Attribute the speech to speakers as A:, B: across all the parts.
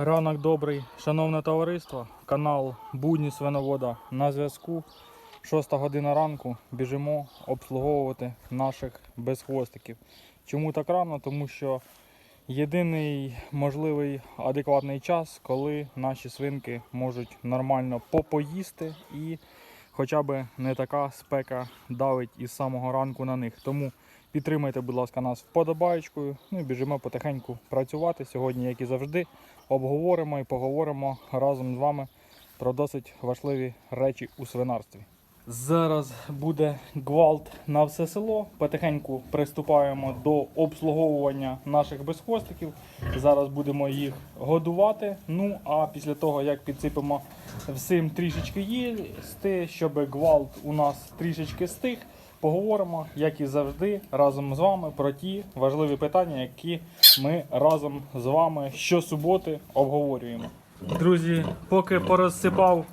A: Ранок добрий, шановне товариство. Канал Будні Свиновода на зв'язку. Шоста година ранку біжимо обслуговувати наших безхвостиків. Чому так рано? Тому що єдиний можливий адекватний час, коли наші свинки можуть нормально попоїсти і хоча б не така спека давить із самого ранку на них. Тому підтримайте, будь ласка, нас вподобаєчкою. Ну і біжимо потихеньку працювати. Сьогодні, як і завжди, обговоримо і поговоримо разом з вами про досить важливі речі у свинарстві. Зараз буде гвалт на все село. Потихеньку приступаємо до обслуговування наших безхвостиків. Зараз будемо їх годувати. Ну а після того, як підсипемо всім трішечки їсти, щоб гвалт у нас трішечки стих, поговоримо, як і завжди, разом з вами про ті важливі питання, які ми разом з вами щосуботи обговорюємо. Друзі, поки порозсипав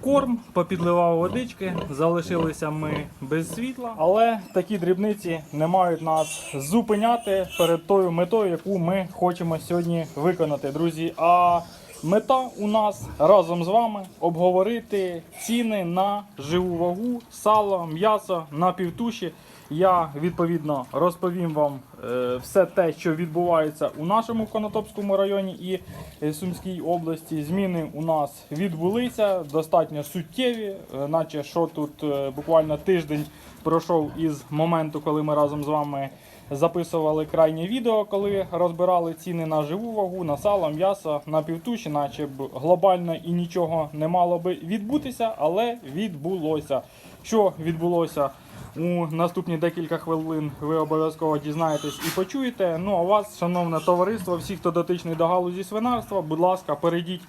A: корм, попідливав водички, залишилися ми без світла, але такі дрібниці не мають нас зупиняти перед тою метою, яку ми хочемо сьогодні виконати, друзі. А мета у нас разом з вами обговорити ціни на живу вагу, сало, м'ясо на півтуші. Я відповідно розповім вам е, все те, що відбувається у нашому Конотопському районі і е, Сумській області. Зміни у нас відбулися достатньо суттєві, е, наче що тут буквально тиждень пройшов із моменту, коли ми разом з вами записували крайнє відео, коли розбирали ціни на живу вагу, на сало, м'ясо, на півтуші, наче б глобально і нічого не мало би відбутися, але відбулося. Що відбулося? У наступні декілька хвилин ви обов'язково дізнаєтесь і почуєте. Ну а вас, шановне товариство, всі, хто дотичний до галузі свинарства, будь ласка, перейдіть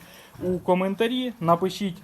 A: у коментарі, напишіть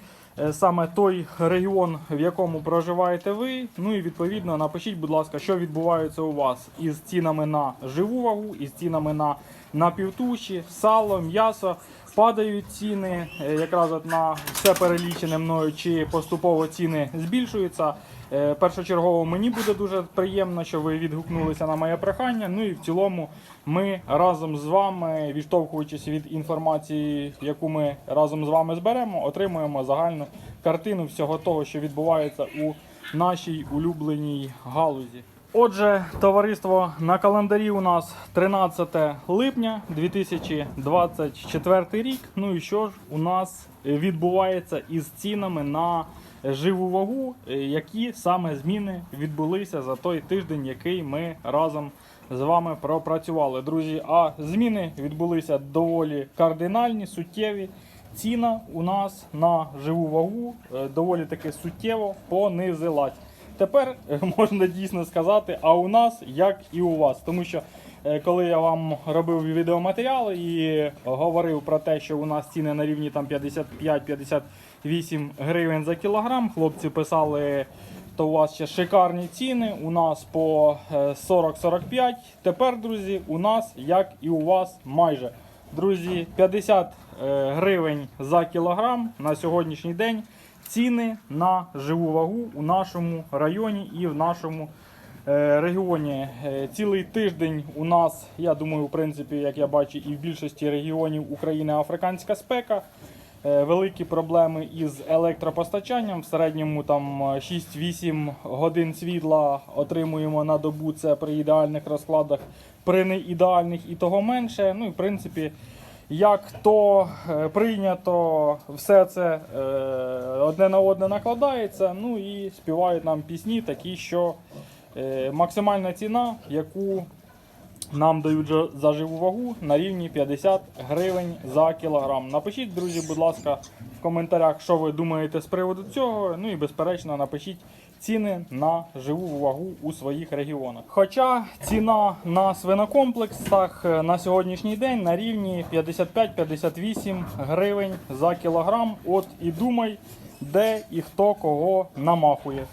A: саме той регіон, в якому проживаєте ви. Ну і відповідно напишіть, будь ласка, що відбувається у вас із цінами на живу вагу, із цінами на, напівтуші, сало, м'ясо. Падають ціни е, якраз на все перелічене мною, чи поступово ціни збільшуються. Е, Першочергово мені буде дуже приємно, що ви відгукнулися на моє прохання. Ну і в цілому ми разом з вами, відштовхуючись від інформації, яку ми разом з вами зберемо, отримуємо загальну картину всього того, що відбувається у нашій улюбленій галузі. Отже, товариство на календарі у нас 13 липня 2024 рік. Ну і що ж у нас відбувається із цінами на живу вагу, е, які саме зміни відбулися за той тиждень, який ми разом з вами пропрацювали. Друзі, а зміни відбулися доволі кардинальні, суттєві. Ціна у нас на живу вагу е, доволі таки суттєво понизилась. Тепер е, можна дійсно сказати, а у нас як і у вас. Тому що е, коли я вам робив відеоматеріали і говорив про те, що у нас ціни на рівні там 55-58 гривень за кілограм, хлопці писали, то у вас ще шикарні ціни. У нас по е, 40-45. Тепер, друзі, у нас як і у вас майже. Друзі, 50 е, гривень за кілограм на сьогоднішній день. Ціни на живу вагу у нашому районі і в нашому е, регіоні. Е, Цілий тиждень у нас, я думаю, в принципі, як я бачу, і в більшості регіонів України африканська спека. Е, Великі проблеми із електропостачанням. В середньому там е, 6-8 годин світла отримуємо на добу. Це при ідеальних розкладах, при неідеальних і того менше. Ну і в принципі, як то е, прийнято, все це е, одне на одне накладається. Ну і співають нам пісні такі, що е, максимальна ціна, яку нам дають за- за живу вагу на рівні 50 гривень за кілограм. Напишіть, друзі, будь ласка, в коментарях, що ви думаєте з приводу цього. Ну і безперечно, напишіть ціни на живу вагу у своїх регіонах. Хоча ціна на свинокомплексах е, на сьогоднішній день на рівні 55-58 гривень за кілограм. От і думай, де і хто кого намахує.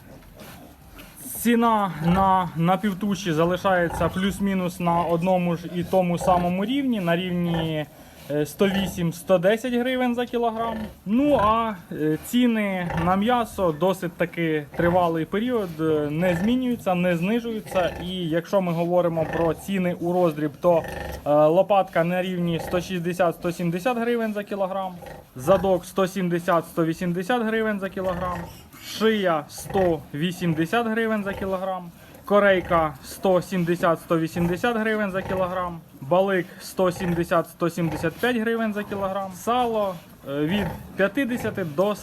A: Ціна на, на півтуші залишається плюс-мінус на одному ж і тому самому рівні, на рівні 108-110 гривень за кілограм. Ну а е, ціни на м'ясо досить таки тривалий період, е, не змінюються, не знижуються. І якщо ми говоримо про ціни у роздріб, то е, лопатка на рівні 160-170 гривень за кілограм, задок 170-180 гривень за кілограм, шия 180 гривень за кілограм. Корейка 170-180 гривень за кілограм, балик 170-175 гривень за кілограм, сало е, від 50 до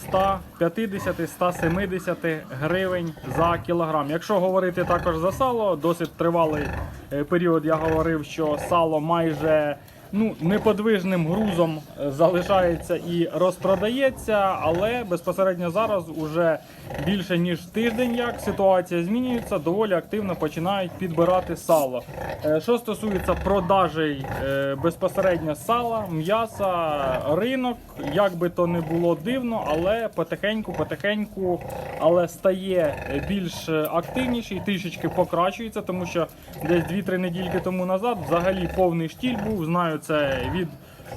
A: 150-170 гривень за кілограм. Якщо говорити також за сало, досить тривалий е, період я говорив, що сало майже ну, неподвижним грузом е, залишається і розпродається, але безпосередньо зараз уже більше ніж тиждень, як ситуація змінюється, доволі активно починають підбирати сало. Е, Що стосується продажей е, безпосередньо сала, м'яса, ринок, як би то не було дивно, але потихеньку, потихеньку, але стає більш активніший, трішечки покращується, тому що десь 2-3 недільки тому назад взагалі повний штіль був. Знаю це від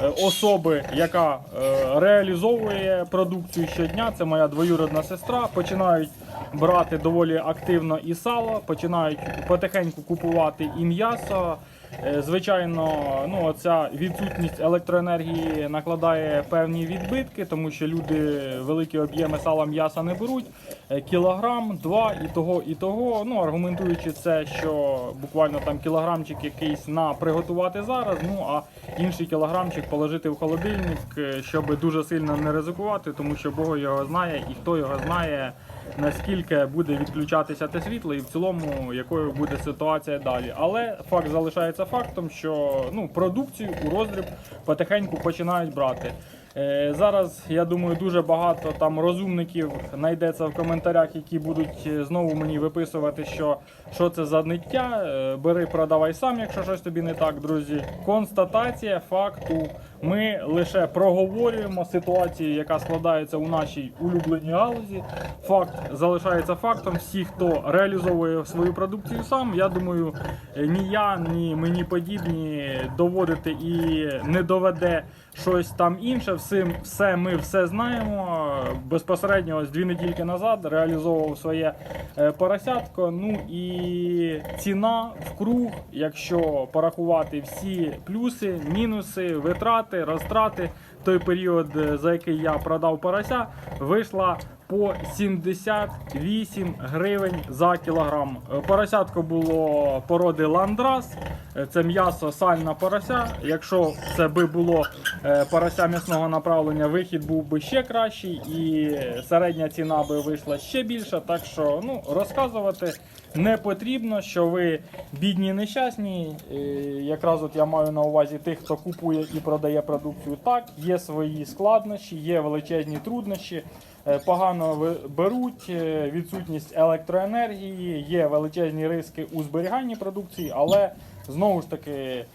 A: е, особи, яка е, реалізовує продукцію щодня. Це моя двоюродна сестра. Починають брати доволі активно і сало, починають потихеньку купувати і м'ясо. Е, Звичайно, ну оця відсутність електроенергії накладає певні відбитки, тому що люди великі об'єми сала м'яса не беруть. Е, Кілограм, два і того, і того. Ну аргументуючи це, що буквально там кілограмчик якийсь на приготувати зараз. Ну а інший кілограмчик положити в холодильник, е, щоб дуже сильно не ризикувати, тому що Бог його знає і хто його знає. Наскільки буде відключатися те світло, і в цілому якою буде ситуація далі. Але факт залишається фактом, що ну продукцію у роздріб потихеньку починають брати. Е, зараз я думаю, дуже багато там розумників знайдеться в коментарях, які будуть е, знову мені виписувати, що, що це за ниття. Е, бери, продавай сам, якщо щось тобі не так, друзі. Констатація факту. Ми лише проговорюємо ситуацію, яка складається у нашій улюбленій галузі. Факт залишається фактом. Всі, хто реалізовує свою продукцію сам, я думаю, ні я, ні мені подібні доводити і не доведе щось там інше. Всім все ми все знаємо. Безпосередньо ось дві недільки назад реалізовував своє е, поросятко. Ну і ціна в круг, якщо порахувати всі плюси, мінуси, витрати, розтрати, той період, е, за який я продав порося, вийшла по 78 гривень за кілограм. Е, Поросятко було породи ландрас. Е, Це м'ясо сальна порося. Якщо це би було е, порося м'ясного направлення, вихід був би ще кращий і середня ціна би вийшла ще більша. Так що ну, розказувати не потрібно, що ви бідні нещасні. Е, Якраз от я маю на увазі тих, хто купує і продає продукцію. Так, є свої складнощі, є величезні труднощі. Е, Погано беруть е, відсутність електроенергії, є величезні риски у зберіганні продукції, але знову ж таки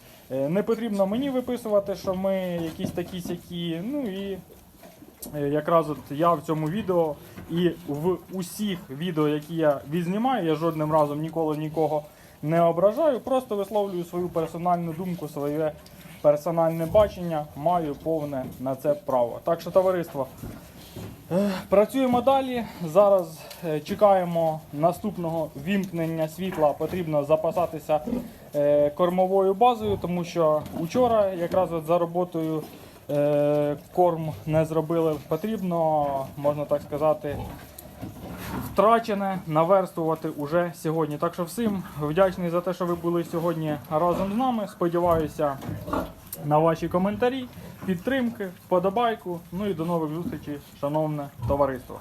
A: не потрібно мені виписувати, що ми якісь такі сякі. Ну і Якраз от я в цьому відео і в усіх відео, які я відзнімаю, я жодним разом ніколи нікого не ображаю, просто висловлюю свою персональну думку, своє персональне бачення, маю повне на це право. Так що, товариство, е, працюємо далі. Зараз е, чекаємо наступного вімкнення світла. Потрібно запасатися е, кормовою базою, тому що учора якраз от за роботою е, корм не зробили потрібно, можна так сказати, втрачене наверстувати уже сьогодні. Так що всім вдячний за те, що ви були сьогодні разом з нами. Сподіваюся на ваші коментарі, підтримки, вподобайку. Ну і до нових зустрічей, шановне товариство.